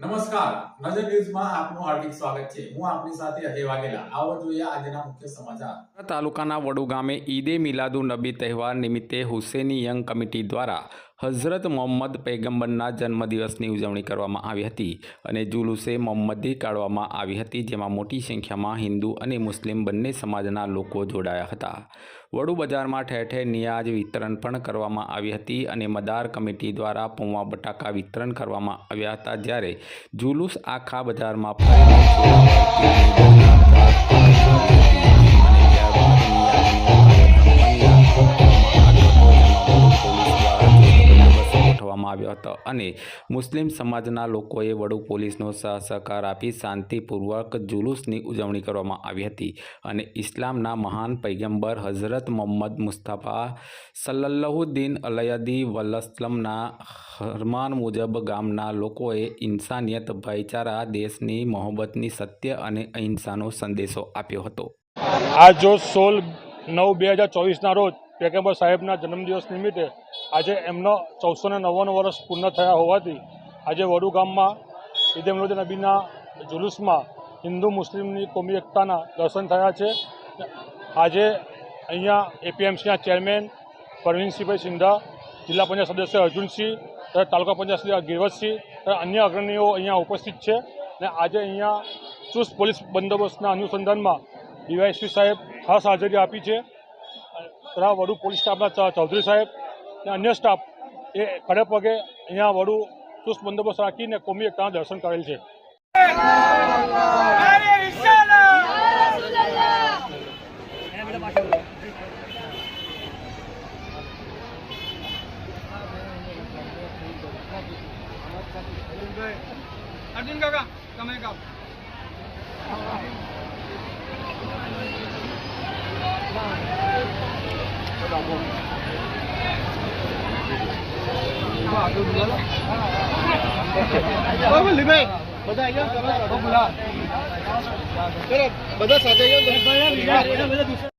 નમસ્કાર. નજર ન્યૂઝમાં આપનું હાર્દિક સ્વાગત છે. હું આપની સાથે અજય વાઘેલા. આવો જોઈએ આજના મુખ્ય સમાચાર. તાલુકાના વડુ ગામે ઈદે મિલાદુ નબી તહેવાર નિમિત્તે હુસેની યંગ કમિટી દ્વારા હઝરત મોહમ્મદ પૈગંબરના જન્મદિવસની ઉજવણી કરવામાં આવી હતી અને જુલુસે મોહમ્મદી કાઢવામાં આવી હતી, જેમાં મોટી સંખ્યામાં હિન્દુ અને મુસ્લિમ બંને સમાજના લોકો જોડાયા હતા. વડુ બજારમાં ઠેર ઠેર નિયાજ વિતરણ પણ કરવામાં આવી હતી અને મદાર કમિટી દ્વારા પૌવા બટાકા વિતરણ કરવામાં આવ્યા હતા, જ્યારે જુલુસ આખા બજારમાં ગોઠવવામાં આવ્યો હતો અને મુસ્લિમ સમાજના લોકોએ વડુ પોલીસનો સહ સહકાર આપી શાંતિપૂર્વક જુલુસની ઉજવણી કરવામાં આવી હતી અને ઇસ્લામના મહાન પૈગંબર હઝરત મોહમ્મદ મુસ્તફા સલ્લલ્લાહુદ્દીન અલયદી વલસ્લમના હરમાન મુજબ ગામના લોકોએ ઇન્સાનિયત, ભાઈચારા, દેશની મોહબ્બતની સત્ય અને અહિંસાનો સંદેશો આપ્યો હતો. આ જો સોળ નવ બે હજાર ચોવીસના રોજ પેગમ્બર સાહેબના જન્મદિવસ નિમિત્તે આજે એમનો ચૌદસો ને નવ્વાણું વર્ષ પૂર્ણ થયા હોવાથી આજે વડુ ગામમાં ઈદ એ મિલાદ નબીના જુલુસમાં હિન્દુ મુસ્લિમની કોમી એકતાના દર્શન થયા છે. આજે અહીંયા એપીએમસીના ચેરમેન પરવીનસિંહભાઈ સિંધા, જિલ્લા પંચાયત સદસ્ય અર્જુનસિંહ તથા તાલુકા પંચાયત સદસ્ય ગિરવતસિંહ તથા અન્ય અગ્રણીઓ અહીંયા ઉપસ્થિત છે અને આજે અહીંયા ચુસ્ત પોલીસ બંદોબસ્તના અનુસંધાનમાં ડીવાયએસપી સાહેબ ખાસ હાજરી આપી છે. તથા વડુ પોલીસ સ્ટાફના ચૌધરી સાહેબ અને અન્ય સ્ટાફ એ ખડે પગે અહીંયા વડુ ચુસ્ત બંદોબસ્ત રાખીને કોમી એકતાના દર્શન કરેલ છે. અર્જુન કાકા, તમે કાકા બધા સાથે